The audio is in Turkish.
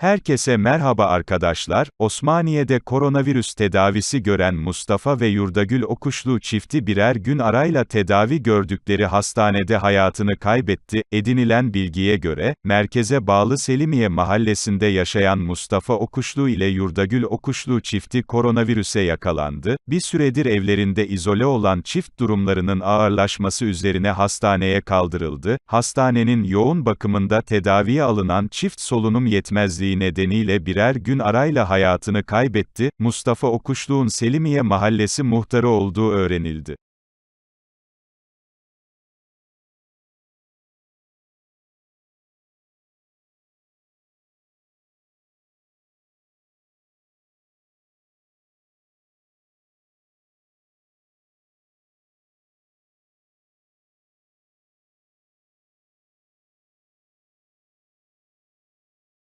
Herkese merhaba arkadaşlar, Osmaniye'de koronavirüs tedavisi gören Mustafa ve Yurdagül Okuşlu çifti birer gün arayla tedavi gördükleri hastanede hayatını kaybetti. Edinilen bilgiye göre, merkeze bağlı Selimiye mahallesinde yaşayan Mustafa Okuşlu ile Yurdagül Okuşlu çifti koronavirüse yakalandı. Bir süredir evlerinde izole olan çift durumlarının ağırlaşması üzerine hastaneye kaldırıldı. Hastanenin yoğun bakımında tedaviye alınan çift solunum yetmezliği nedeniyle birer gün arayla hayatını kaybetti. Mustafa Okuşlu'nun Selimiye mahallesi muhtarı olduğu öğrenildi.